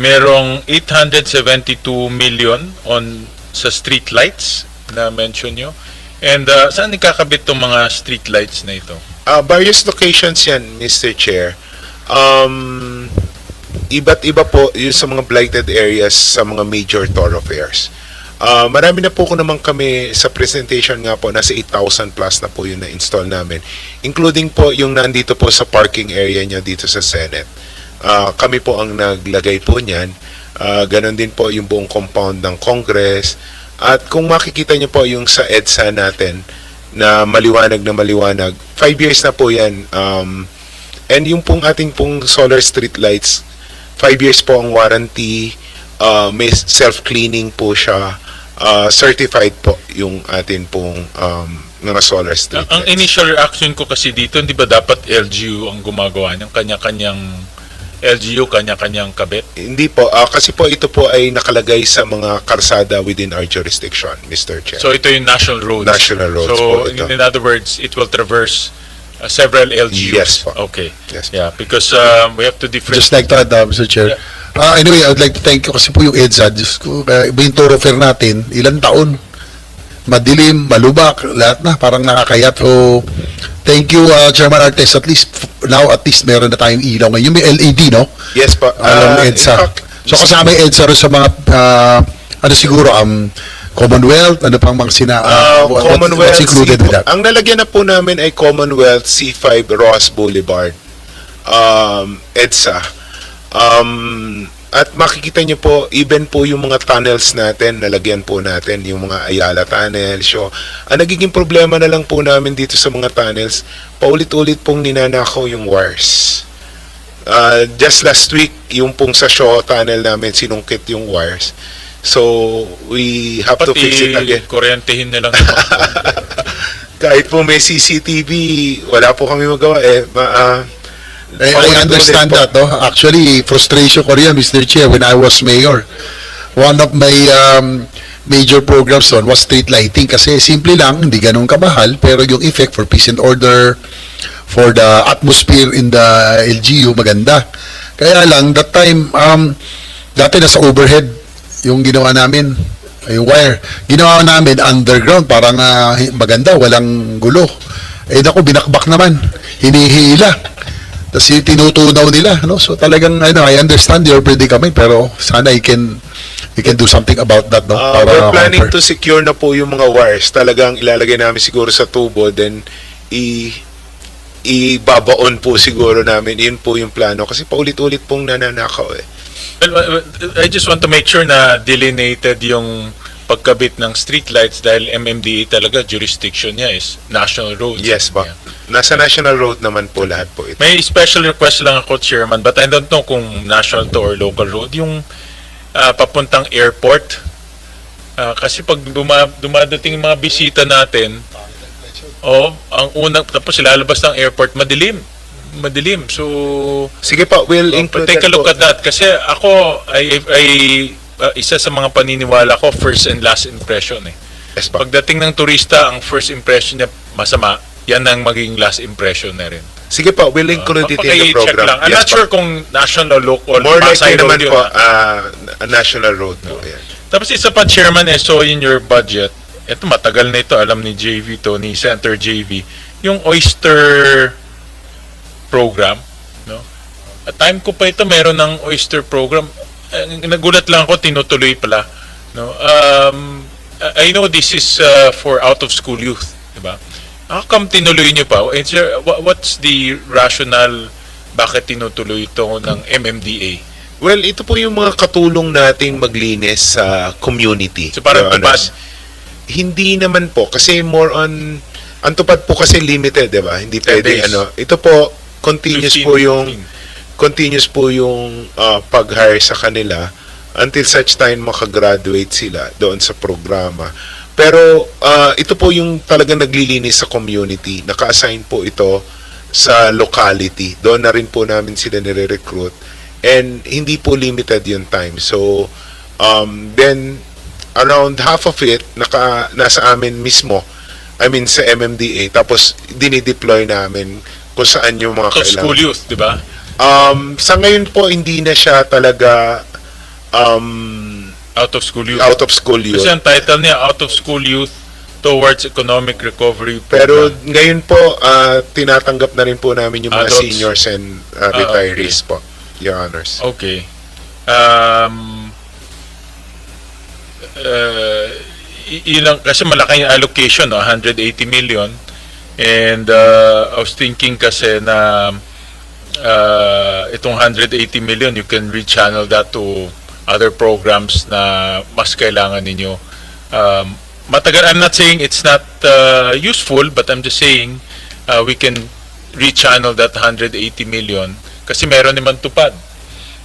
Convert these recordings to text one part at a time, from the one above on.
merong 872 million on sa street lights na mention nyo. And uh, saan ikakabit tong mga street lights na ito? Uh, various locations yan, Mr. Chair. Um, iba't iba po yung sa mga blighted areas sa mga major thoroughfares. Uh, marami na po ko naman kami sa presentation nga po, nasa 8,000 plus na po yung na-install namin. Including po yung nandito po sa parking area niya dito sa Senate. Uh, kami po ang naglagay po niyan. Uh, ganon din po yung buong compound ng Congress. At kung makikita niyo po yung sa EDSA natin, na maliwanag na maliwanag. Five years na po yan. Um, and yung pong ating pong solar street lights, five years po ang warranty, uh, may self-cleaning po siya, uh, certified po yung atin pong um, mga solar street Ang, ang lights. initial reaction ko kasi dito, hindi ba dapat LGU ang gumagawa ng kanya-kanyang LGU, kanya-kanyang kabit? Hindi po, ah, kasi po ito po ay nakalagay sa mga karsada within our jurisdiction, Mr. Chair. So ito yung national roads. National roads So po ito. in, in other words, it will traverse uh, several LGUs. Yes po. Okay. Yes po. Yeah, because um, we have to differentiate. Just like that, uh, Mr. Chair. Ah, anyway, I would like to thank you kasi po yung EDSA. Diyos ko, kaya iba yung thoroughfare natin, ilang taon. Madilim, malubak, lahat na, parang nakakayat. So, thank you, uh, Chairman Artes. At least, now at least meron na tayong ilaw ngayon. Yung may LED, no? yes po. Alam ah, EDSA. So, kasama yung EDSA rin sa mga, ah, ano siguro, um, Commonwealth, ano pang mga sina, Uh, what- Commonwealth what's included C- with that? Ang lalagyan na po namin ay Commonwealth C5 Ross Boulevard. Um, EDSA. Um, at makikita niyo po, even po yung mga tunnels natin, nalagyan po natin, yung mga Ayala tunnels. So, ang nagiging problema na lang po namin dito sa mga tunnels, paulit-ulit pong ninanakaw yung wires. Uh, just last week, yung pong sa Shaw tunnel namin, sinungkit yung wires. So, we have to fix it again. Pati kuryentehin na lang. kahit po may CCTV, wala po kami magawa eh. Ma, ah, I, I paulit-ulit understand that, no? Actually, frustration ko rin, Mr. Chair, when I was mayor. One of my um, major programs on was street lighting kasi simple lang, hindi ganun kamahal, pero yung effect for peace and order, for the atmosphere in the LGU, maganda. Kaya lang, that time, um, dati nasa overhead yung ginawa namin, yung wire. Ginawa namin underground, parang ah, maganda, walang gulo. Eh naku, binakbak naman, hinihila. Tapos yung tinutunaw nila, no? So talagang, ano, I understand your predicament, pero sana I can, we can do something about that, no? Ah, we're planning to secure na po yung mga wires. Talagang ilalagay namin siguro sa tubo, then i ibabaon po siguro namin. Yun po yung plano. Kasi paulit-ulit pong nananakaw eh. Well, I just want to make sure na delineated yung pagkabit ng street lights dahil MMDA talaga jurisdiction niya is national roads. Yes ba? Yeah. Nasa National Road naman po lahat po ito. May special request lang ako, Chairman, but I don't know kung national to or local road. Yung ah, papuntang airport, ah, kasi pag duma, dumadating yung mga bisita natin, oh, ang unang, tapos lalabas ng airport, madilim. Madilim. So, Sige po, we'll Oh, include take a look po. at that kasi ako ay ay uh, isa sa mga paniniwala ko first and last impression eh. Yes po. Pagdating ng turista, ang first impression niya masama, yan ang maging last impression na rin. Sige po, we'll include it in the program. lang. I'm Yes not po. sure kung national or local. More Pasay likely naman po, ah, National Road po. Yan. Tapos isa pa, Chairman, eh, so in your budget, ito matagal na ito, alam ni JV to, ni Senator JV, yung Oyster program, no? At time ko pa ito, meron ng Oyster program. Eh, nagulat lang ako, tinutuloy pala. No? Um, I I know this is uh, for out-of-school youth, di ba? How come tinuloy niyo pa? Wha- what's the rationale bakit tinutuloy ito ng MMDA? Well, ito po yung mga katulong nating maglinis sa community. So parang tupad. Hindi naman po kasi more on ang tupad po kasi limited, 'di ba? Hindi pwede days. ano. Ito po continuous 15, po yung 15. continuous po yung ah, pag-hire sa kanila until such time makagraduate sila doon sa programa. Pero ah, ito po yung talagang naglilinis sa community. Naka-assign po ito sa locality. Doon na rin po namin sila nire-recruit. And hindi po limited yung time. So, um, then, around half of it, naka, nasa amin mismo. I mean, sa MMDA. Tapos, dinideploy namin kung saan yung mga So kailangan. school youth, di ba? Um, sa ngayon po, hindi na siya talaga um, Out of school youth. out of school youth. Kasi ang title niya, Out of School Youth Towards Economic Recovery Pero Program. ngayon po, ah, tinatanggap na rin po namin yung mga Adults. seniors and ah, Ah, retirees po, Your Honors. Okay. Um, uh, y- yun lang, kasi malaki yung allocation, no? 180 million. And uh, I was thinking kasi na uh, itong 180 million, you can rechannel that to other programs na mas kailangan ninyo. Um, matagal, I'm not saying it's not uh, useful, but I'm just saying uh, we can rechannel that 180 million kasi meron naman tupad.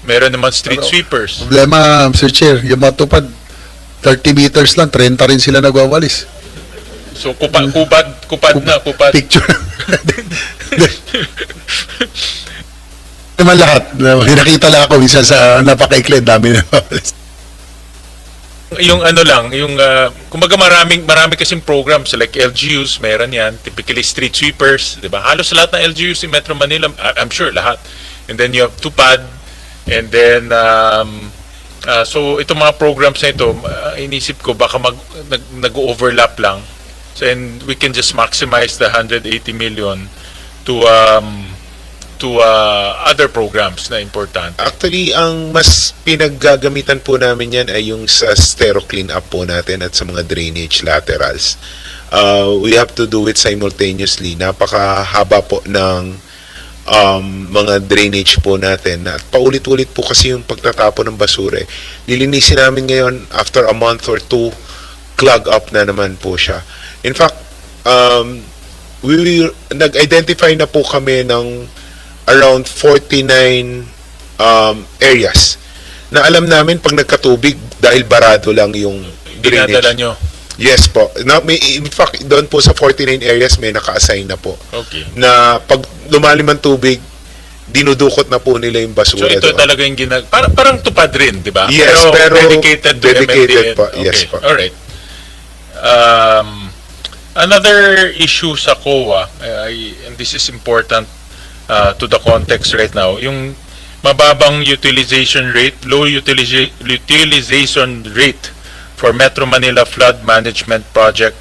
Meron naman street Ano? sweepers. Problema, Mr. Chair, yung matupad, 30 meters lang, 30 rin sila nagwawalis. So kupad, kupad, kupad na, kupad. Picture. naman lahat. Nakita lang ako minsan sa napakaikli, dami na yung ano lang, yung uh, kumbaga maraming marami kasing programs like LGUs, meron yan, typically street sweepers, 'di ba? Halos lahat ng LGUs in Metro Manila, I- I'm sure lahat. And then you have Tupad and then um, uh, so itong mga programs na ito, uh, inisip ko baka mag nag, nag-overlap lang. So and we can just maximize the 180 million to um to uh, other programs na importante. Actually, ang mas pinaggagamitan po namin yan ay yung sa stero clean up po natin at sa mga drainage laterals. Uh, we have to do it simultaneously. Napakahaba po ng um, mga drainage po natin. At paulit-ulit po kasi yung pagtatapon ng basura. eh. Lilinisin namin ngayon after a month or two, clog up na naman po siya. In fact, um, we nag-identify na po kami ng around 49 um, areas na alam namin pag nagkatubig dahil barado lang yung Dinadala drainage. nyo. Yes po. Na, may, in fact, doon po sa 49 areas may naka-assign na po Okay. na pag lumalim ang tubig, dinudukot na po nila yung So basura ito doon. talaga yung ginag... Parang, parang tupad rin, di ba? Yes, pero dedicated to dedicated MMDA. po, yes Okay, po. Alright. Um, another issue sa COA, I, and this is important uh, to the context right now, yung mababang utilization rate, low utiliza- utilization rate for Metro Manila Flood Management Project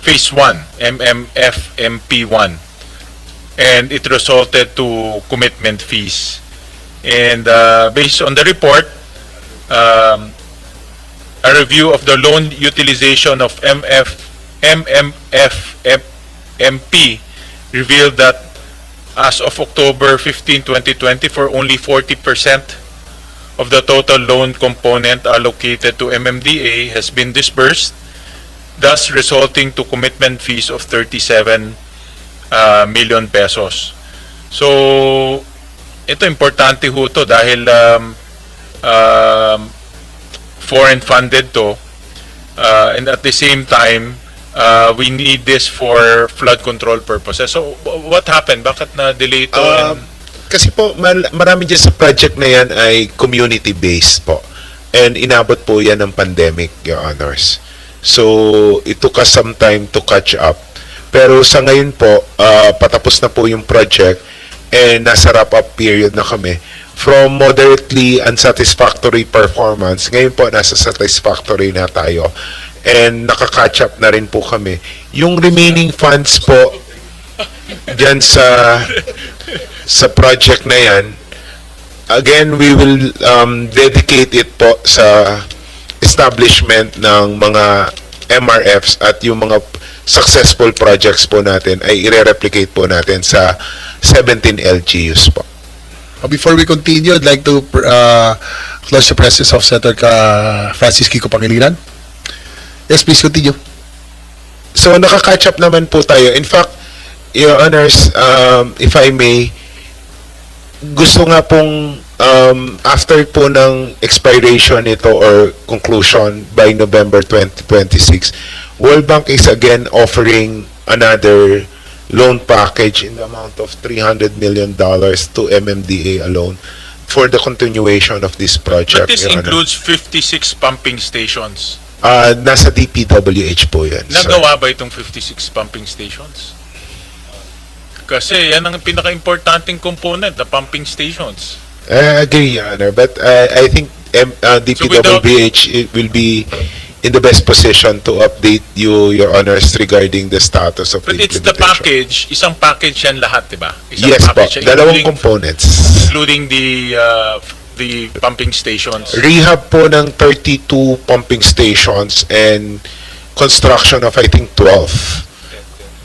Phase 1, MMF MP1 and it resulted to commitment fees. And uh, based on the report, um, a review of the loan utilization of MF, MMF revealed that as of October 15, 2020, for only 40% of the total loan component allocated to MMDA has been disbursed, thus resulting to commitment fees of 37 uh, million pesos. So, ito importante ho to dahil um, um, foreign funded to uh, and at the same time uh, we need this for flood control purposes. So, what happened? Bakit na-delay ito? Um, And- kasi po, marami dyan sa project na yan ay community-based po. And inabot po yan ng pandemic, Your Honors. So, it took us some time to catch up. Pero sa ngayon po, ah, patapos na po yung project and nasa wrap-up period na kami. From moderately unsatisfactory performance, ngayon po nasa satisfactory na tayo. And nakaka-catch up na rin po kami. Yung remaining funds po, dyan sa sa project na yan, again, we will um, dedicate it po sa establishment ng mga MRFs at yung mga successful projects po natin ay i-replicate po natin sa 17 LGUs po. Uh, Before we continue, I'd like to uh, close the presence of Senator Ka Francis Kiko Pangilinan. Yes, please continue. So, nakaka-catch up naman po tayo. In fact, Your Honors, um, if I may, gusto nga pong um, after po ng expiration nito or conclusion by November 2026, World Bank is again offering another loan package in the amount of $300 million to MMDA alone for the continuation of this project. But this Your Honor. includes 56 pumping stations. Ah, nasa DPWH po yan. sir. Nagawa ba itong 56 pumping stations? Kasi yan ang pinaka-importanting component, the pumping stations. I agree, Your Honor. But uh, I think M, uh, DPWH it will be in the best position to update you, Your Honors, regarding the status of But the it's the implementation. package, isang package yan lahat, di ba? Isang Yes po, package yan, dalawang including- components. Including the, uh, the pumping stations. Rehab po ng 32 pumping stations and construction of I think 12.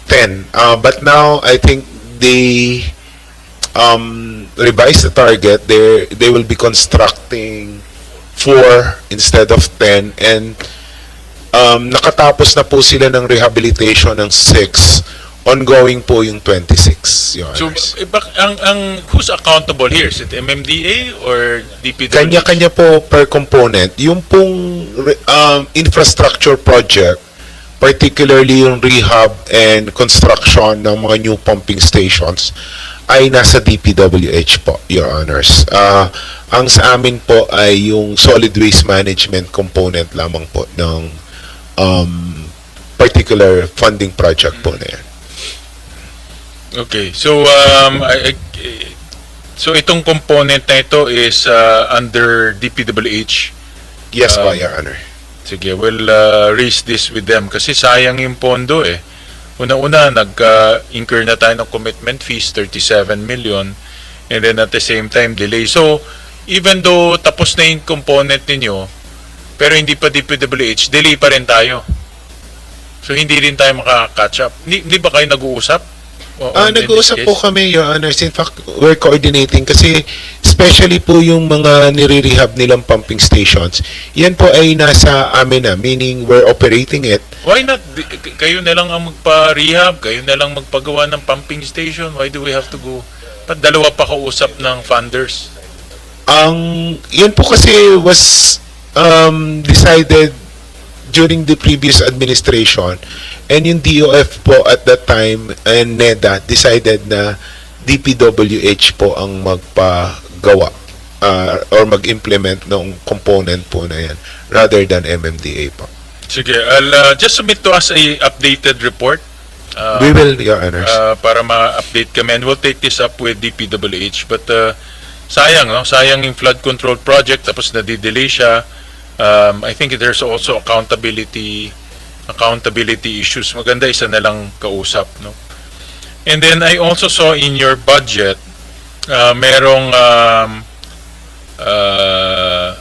10. Uh, but now I think they um, revised the target. They they will be constructing 4 instead of 10 and um, nakatapos na po sila ng rehabilitation ng 6. Ongoing po yung 26, Your So, Honors. eh, bak- ang, ang, who's accountable here? Is it MMDA or DPWH? Kanya-kanya po per component. Yung pong re- um, infrastructure project, particularly yung rehab and construction ng mga new pumping stations, ay nasa DPWH po, Your Honors. Ah, ang sa amin po ay yung solid waste management component lamang po ng um, particular funding project po na yan. Okay, so um, I, I- so itong component na ito is uh, under DPWH. Yes po, Um, Your Honor. Sige, we'll uh, raise this with them kasi sayang yung pondo eh. Una-una, nag-incur na tayo ng commitment fees, 37 million, and then at the same time, delay. So, even though tapos na yung component ninyo, pero hindi pa DPWH, delay pa rin tayo. So, hindi rin tayo makaka-catch up. Hindi, hindi ba kayo nag-uusap? Ah, nag-uusap po kami, Your Honors. In fact, we're coordinating kasi especially po yung mga nire-rehab nilang pumping stations, yan po ay nasa amin na, meaning we're operating it. Why not? Di- k- Kayo na lang ang magpa-rehab, kayo na lang magpagawa ng pumping station. Why do we have to go? Ba't dalawa pa kausap ng funders? Ang, yan po kasi was um, decided during the previous administration and yung DOF po at that time and NEDA decided na DPWH po ang magpagawa uh, or mag-implement ng component po na yan rather than MMDA po. Sige, I'll uh, just submit to us a updated report. uh, We will, Your Honors. uh, para ma-update kami and we'll take this up with DPWH. But uh, sayang, no? Sayang yung flood control project tapos nadidelay siya. Um, I think there's also accountability accountability issues. Maganda isa na lang kausap, no? And then I also saw in your budget uh, merong um, uh,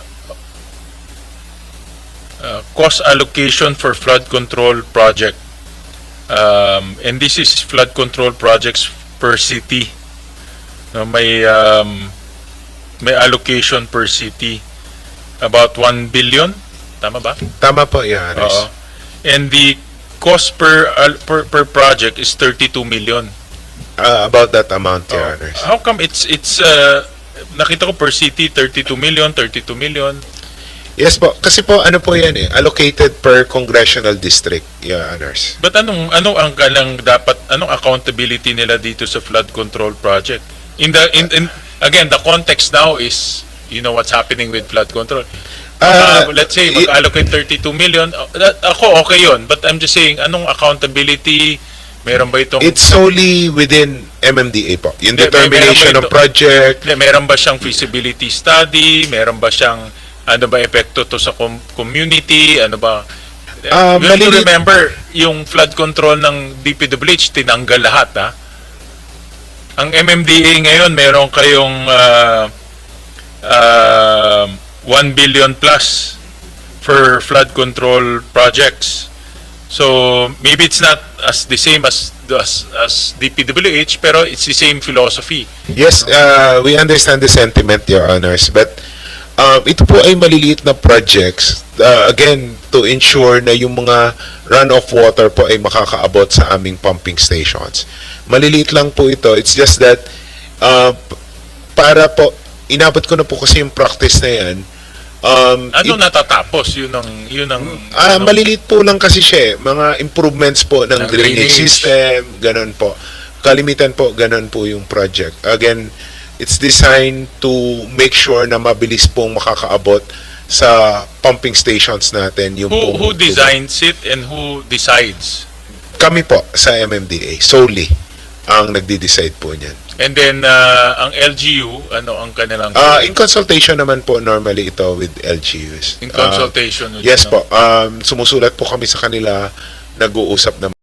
uh, cost allocation for flood control project. Um, and this is flood control projects per city. No, may um, may allocation per city about 1 billion. Tama ba? Tama po, Your Honors. Oo. And the cost per, al- per per project is 32 million. Uh, about that amount, Your Oo. Honors. How come it's it's uh, nakita ko per city 32 million, 32 million. Yes po. Kasi po, ano po yan eh, allocated per congressional district, Your Honors. But anong ano ang kalang dapat anong accountability nila dito sa flood control project? In the in, in again the context now is you know what's happening with flood control. Ah, Uh, let's say mag-allocate 32 million. uh, that, ako okay 'yon, but I'm just saying anong accountability meron ba itong It's solely within MMDA po. Yung may- determination of project. Meron ba siyang feasibility study? Meron ba siyang ano ba epekto to sa com- community? Ano ba? Ah, you have to remember, yung flood control ng DPWH, tinanggal lahat, ha? Ang MMDA ngayon, meron kayong ah, ah, 1 billion plus for flood control projects. So, maybe it's not as the same as as, as DPWH, pero it's the same philosophy. Yes, uh, we understand the sentiment, Your Honors. But um, ito po ay maliliit na projects. Uh, again, to ensure na yung mga runoff water po ay makakaabot sa aming pumping stations. Maliliit lang po ito. It's just that uh, para po, inabot ko na po kasi yung practice na yan. Um, Ano natatapos? Yun ang, yun ang, Ah, ano, maliliit po lang kasi siya. eh. Mga improvements po ng Ng drainage, drainage. system, ganun po. Kalimitan po, ganun po yung project. Again, it's designed to make sure na mabilis pong makakaabot sa pumping stations natin. Yung who, pong who designs it and who decides? Kami po sa MMDA, solely ang nagdi-decide po niyan. And then, uh, ang LGU, ano ang kanilang... Uh, in consultation naman po normally ito with LGUs. in Uh, consultation. with, yes ano? po. Um, sumusulat po kami sa kanila, nag-uusap naman